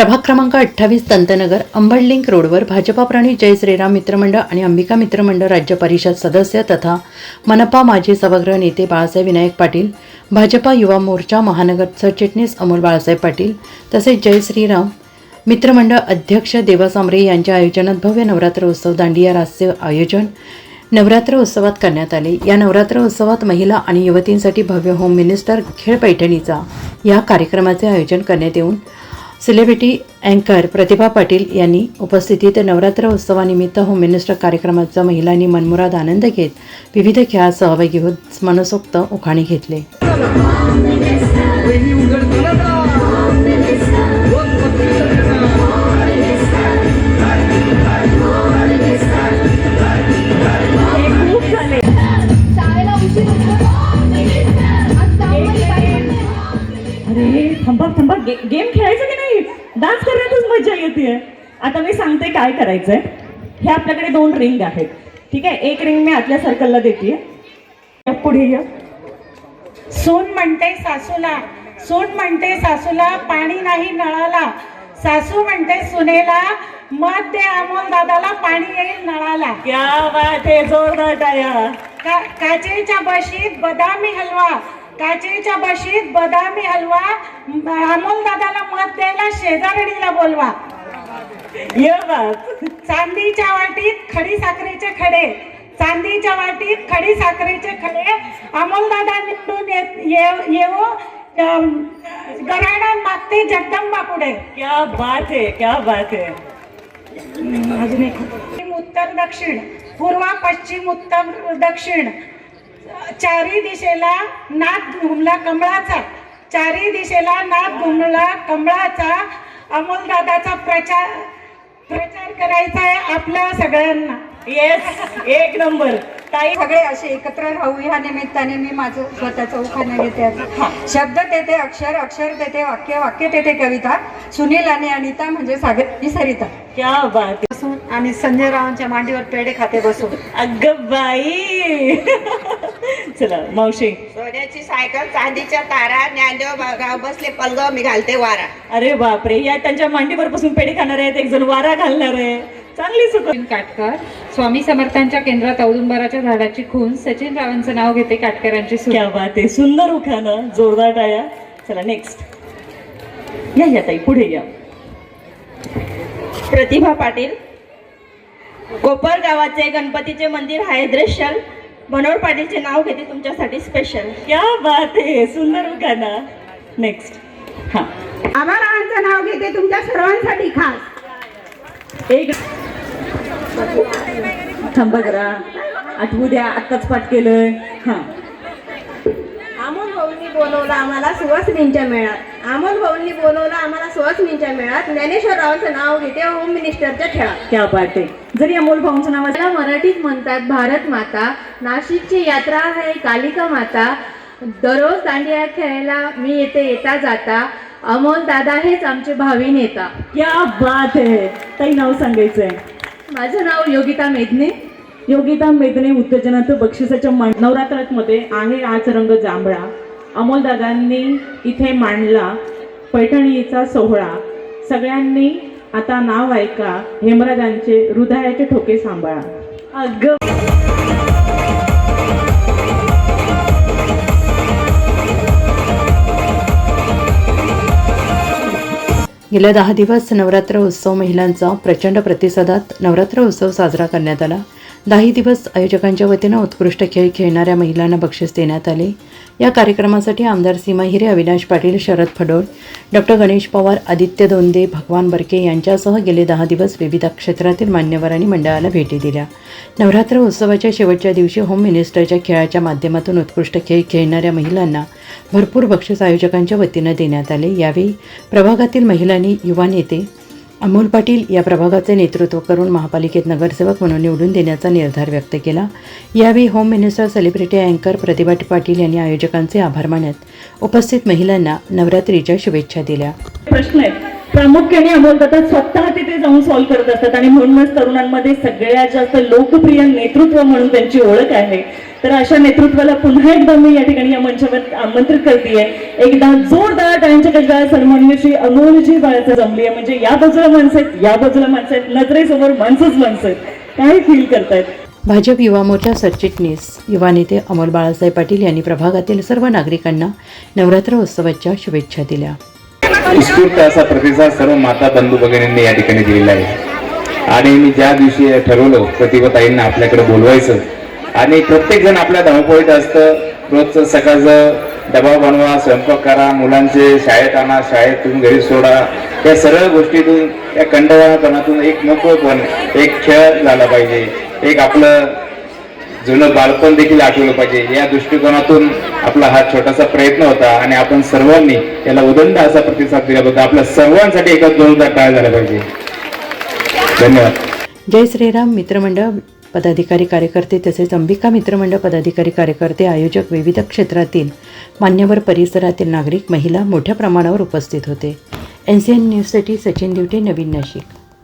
प्रभाग क्रमांक अठ्ठावीस तंतनगर अंबडलिंक रोडवर भाजपा प्रणित जय श्रीराम मित्रमंडळ आणि अंबिका मित्रमंडळ राज्य परिषद सदस्य तथा मनपा माजी सभागृह नेते बाळासाहेब विनायक पाटील भाजपा युवा मोर्चा महानगर सरचिटणीस अमोल बाळासाहेब पाटील तसेच जय श्रीराम मित्रमंडळ अध्यक्ष देवा सांबरे यांच्या आयोजनात भव्य नवरात्र उत्सव दांडिया रास्य आयोजन नवरात्र उत्सवात करण्यात आले. या नवरात्र उत्सवात महिला आणि युवतींसाठी भव्य होम मिनिस्टर खेळ पैठणीचा या कार्यक्रमाचे आयोजन करण्यात येऊन सेलिब्रिटी अँकर प्रतिभा पाटील यांनी उपस्थितीत नवरात्र उत्सवानिमित्त होम मिनिस्टर कार्यक्रमाचा महिलांनी मनमुराद आनंद घेत विविध खेळात सहभागी होत मनसोक्त उखाणे घेतले. अरे थांबा थांबा गे गेम खेळायचं की नाही? डान्स करण्यातच मजा येते. आता मी सांगते काय करायचंय. हे आपल्याकडे दोन रिंग आहेत. ठीक आहे? एक रिंग मी आतल्या सर्कलला देते. पुढे या. सून म्हणते सासूला. सून म्हणते सासूला पाणी नाही नळाला. सासू म्हणते सुनेला मत दे अमोल दादाला पाणी येईल नळाला. क्या बात आहे जोरदार टाळ्या. का- काचेच्या बशीत बदामी हलवा. काचेच्या बशीत बदामी हलवा अमोल दादाला मत द्यायला शेजारणीला बोलवा. चांदीच्या वाटीत खडी साखरेचे खडे. चांदीच्या वाटीत खडी साखरेचे खडे. अमोलदादा निवडून येत- ये- येवो. अम, घराणं मागते जगदंबा पुढे. क्या बात आहे क्या बात पश्चिम, उत्तर दक्षिण पूर्व पश्चिम उत्तर दक्षिण. चारी दिशेला नाद घुमला कमळाचा. चारी दिशेला नाद घुमला कमळाचा. अमोलदादाचा प्रचार प्रचार करायचा आहे आपल्या सगळ्यांना. येस एक नंबर. ताई सगळे असे एकत्र राहू ह्या निमित्ताने मी माझं स्वतःचं उखाणं घेते. शब्द तेथे अक्षर अक्षर तेथे वाक्य वाक्य तेथे कविता. सुनील आणि अनिता म्हणजे सागर आणि सरिता. क्या बात आहे. बसून आणि संजय रावांच्या मांडीवर पेढे खाते बसून. अगं बाई. चला मावशी. सोन्याची सायकल चांदीच्या तारा ज्ञानदेव गाव बसले पलगाव मी घालते वारा. अरे बापरे या त्यांच्या मांडीवर बसून पेढे खाणार आहेत एक जण वारा घालणार आहे. चांगली सुख काटकर स्वामी समर्थांच्या केंद्रात औदुंबराच्या झाडाची खून सचिन रावांचं नाव घेते काटकरांची क्या बात आहे सुंदर उखाणं जोरदार टाळ्या. चला नेक्स्ट या या ताई पुढे या. प्रतिभा पाटील कोपर गावाचे गणपतीचे मंदिर आहे दृश्यल. मनोहर पाटीलचे नाव घेते तुमच्यासाठी स्पेशल क्या बात आहे सुंदर उखाणं नेक्स्ट हा. आभारांचं नाव घेते तुमच्या सर्वांसाठी खास. एक थांबा जरा. आठवू द्या आत्ताच पाठ केलंय. हा. बोलवलं आम्हाला सुवासिनींच्या मेळ्यात अमोल भाऊंनी बोलवलं आम्हाला सुवासिनींच्या मेळ्यात ज्ञानेश्वर रावांचं नाव घेते होम मिनिस्टरच्या खेळात क्या बात आहे. जरी अमोल भाऊंचं नाव त्याला मराठीत म्हणतात भारत माता नाशिकची यात्रा आहे कालिका माता दररोज दांडिया खेळायला मी येते येता जाता. अमोल दादा हेच आमचे भावी नेता. क्या बात आहे. ताई नाव सांगायचंय. माझं नाव योगिता मेदने योगिता मेदने उत्तेजनाचं बक्षिसाच्या मान नवरात्रामध्ये आहे आज रंग जांभळा. अमोलदादांनी इथे मांडला पैठणीचा सोहळा. सगळ्यांनी आता नाव ऐका हेमराजांचे हृदयाचे ठोके सांभाळा. अगं. गेल्या दहा दिवस नवरात्र उत्सव महिलांचा प्रचंड प्रतिसादात नवरात्र उत्सव साजरा करण्यात आला. दाही दिवस आयोजकांच्या वतीनं उत्कृष्ट खेळ खेळणाऱ्या महिलांना बक्षीस देण्यात आले. या कार्यक्रमासाठी आमदार सीमा हिरे अविनाश पाटील शरद फडोळ डॉक्टर गणेश पवार आदित्य दोंदे भगवान बर्के यांच्यासह गेले दहा दिवस विविध क्षेत्रातील मान्यवरांनी मंडळाला भेटी दिल्या. नवरात्र उत्सवाच्या शेवटच्या दिवशी होम मिनिस्टरच्या खेळाच्या माध्यमातून उत्कृष्ट खेळ खेळणाऱ्या महिलांना भरपूर बक्षीस आयोजकांच्या वतीनं देण्यात आले. यावेळी प्रभागातील महिलांनी युवा नेते अमोल पाटील या प्रभागाचे नेतृत्व करून महापालिकेत नगरसेवक म्हणून निवडून देण्याचा निर्धार व्यक्त केला. यावेळी होम मिनिस्टर सेलिब्रिटी अँकर प्रतिभा पाटील यांनी आयोजकांचे आभार मानत उपस्थित महिलांना नवरात्रीच्या शुभेच्छा दिल्या. प्रश्न प्रामुख्याने अमोलदादा स्वतः तिथे जाऊन सॉल्व्ह करत असतात. आणि म्हणूनच तरुणांमध्ये सगळ्यात जास्त लोकप्रिय नेतृत्व म्हणून त्यांची ओळख आहे. तर अशा नेतृत्वाला पुन्हा एकदा मी या ठिकाणी या मंचावर आमंत्रित करते एकदा जोरदार टाळ्यांच्या गजरात सन्माननीय श्री अमोलजी बाळाचं जमली आहे म्हणजे या बाजूला माणसं आहेत या बाजूला माणसं आहेत नजरेसमोर माणसंच माणसं आहेत. काय फील करतायत? भाजप युवा मोर्चा सरचिटणीस युवा नेते अमोल बाळासाहेब पाटील यांनी प्रभागातील सर्व नागरिकांना नवरात्र उत्सवाच्या शुभेच्छा दिल्या. उत्स्फूर्त असा प्रतिसाद सर्व माता बंधू भगिनींनी या ठिकाणी दिलेला आहे. आणि मी ज्या दिवशी ठरवलं प्रतिभाताईंना आपल्याकडे बोलवायचं आणि प्रत्येक जण आपल्या धावपळीत असतं. रोजचं सकाळचं डबा बनवा स्वयंपाक करा मुलांचे शाळेत आणा शाळेतून घरी सोडा. या सर्व गोष्टीतून या कंडवाळपणातून एक मोकळपण एक खेळ झाला पाहिजे. एक आपलं जुनं बालपण देखील आठवलं पाहिजे. या दृष्टिकोनातून आपला हा छोटासा प्रयत्न होता आणि आपण सर्वांनी याला उदंड असा प्रतिसाद दिल्याबद्दल आपल्या सर्वांसाठी एका जोरदार टाळ झाला पाहिजे. धन्यवाद. जय श्रीराम मित्रमंडळ पदाधिकारी कार्यकर्ते तसेच अंबिका मित्रमंडळ पदाधिकारी कार्यकर्ते आयोजक विविध क्षेत्रातील मान्यवर परिसरातील नागरिक महिला मोठ्या प्रमाणावर उपस्थित होते. एन सी एन न्यूजसाठी सचिन दिवटे नवीन नाशिक.